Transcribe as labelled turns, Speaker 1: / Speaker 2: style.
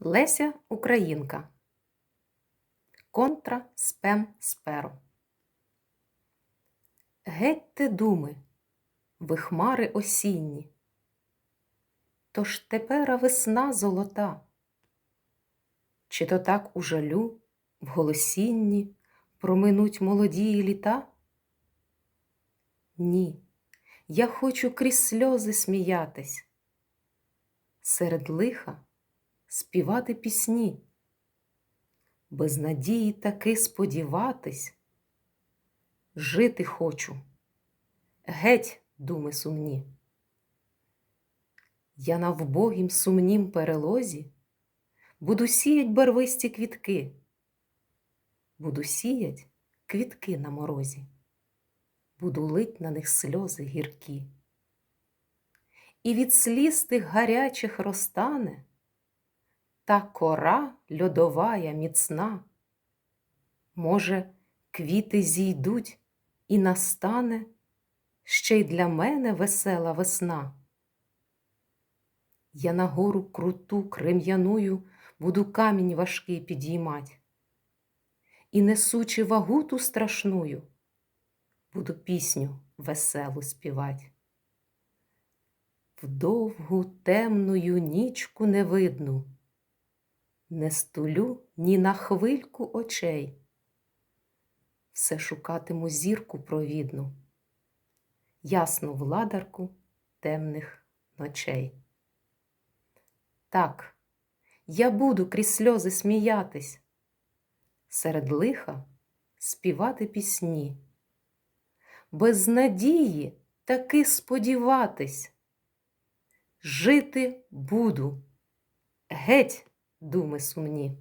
Speaker 1: Леся Українка. Контра спем сперо. Гетьте думи, ви хмари осінні. Тож тепера весна золота. Чи то так у жалю, в голосінні проминуть молодії літа? Ні, я хочу крізь сльози сміятись, серед лиха співати пісні, без надії таки сподіватись, жити хочу, геть, думи сумні. Я на вбогім сумнім перелозі. Буду сіять барвисті квітки, буду сіять квітки на морозі, буду лить на них сльози гіркі. І від сліз тих гарячих розтане та кора льодовая міцна. Може, квіти зійдуть і настане ще й для мене весела весна. Я на гору круту крем'яную буду камінь важкий підіймать, і, несучи вагу ту страшную, буду пісню веселу співать. В довгу темную нічку невидну не стулю ні на хвильку очей, все шукатиму зірку провідну, ясну владарку темних ночей. Так, я буду крізь сльози сміятись, серед лиха співати пісні, без надії таки сподіватись, жити буду, геть, думи сумні.